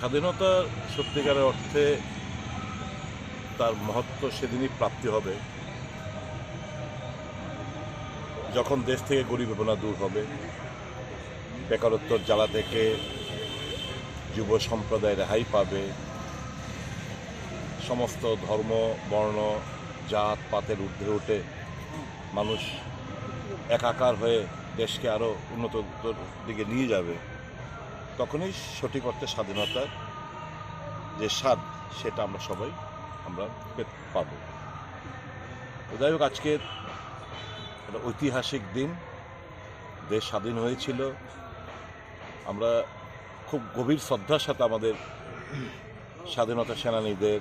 স্বাধীনতা সত্যিকারের অর্থে তার মহত্ব সেদিনই প্রাপ্তি হবে। যখন দেশ থেকে গরিব না দূর হবে বেকারত্বর জ্বালা থেকে যুব সম্প্রদায় রেহাই পাবে, সমস্ত ধর্ম, বর্ণ, জাত, পাতের ঊর্ধ্বে উঠে মানুষ একাকার হয়ে দেশকে আরও উন্নত দিকে নিয়ে যাবে। তখনই সঠিক অর্থে স্বাধীনতার যে স্বাদ, সেটা আমরা সবাই আমরা পাবো যাই হোক, আজকে একটা ঐতিহাসিক দিন। দেশ স্বাধীন হয়েছিল। আমরা খুব গভীর শ্রদ্ধার সাথে আমাদের স্বাধীনতা সেনানীদের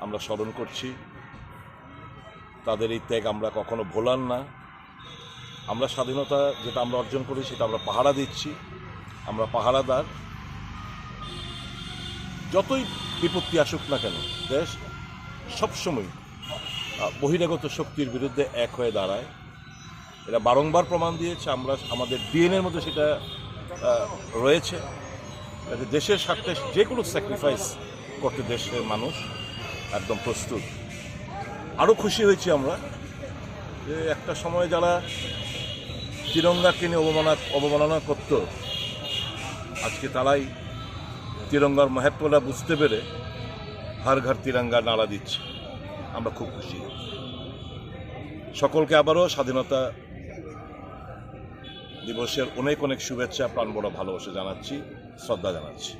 আমরা স্মরণ করছি। তাদের এই ত্যাগ আমরা কখনো ভোলার না। আমরা স্বাধীনতা যেটা আমরা অর্জন করি, সেটা আমরা পাহারা দিচ্ছি। আমরা পাহারাদার, যতই বিপত্তি আসুক না কেন, দেশ সবসময় বহিরাগত শক্তির বিরুদ্ধে এক হয়ে দাঁড়ায়। এটা বারংবার প্রমাণ দিয়েছে, আমরা আমাদের ডিএনএর মধ্যে সেটা রয়েছে। দেশের স্বার্থে যে কোনো স্যাক্রিফাইস করতে দেশের মানুষ একদম প্রস্তুত। আরও খুশি হয়েছি আমরা যে একটা সময় যারা তিরঙ্গাকে নিয়ে অবমাননা অবমাননা করত আজকে তারাই তিরঙ্গার মাহাত্মরা বুঝতে পেরে হার ঘর তিরঙ্গা নাড়া দিচ্ছে। আমরা খুব খুশি। সকলকে আবারও স্বাধীনতা দিবসের অনেক অনেক শুভেচ্ছা, প্রাণ বড় ভালোবাসা জানাচ্ছি, শ্রদ্ধা জানাচ্ছি।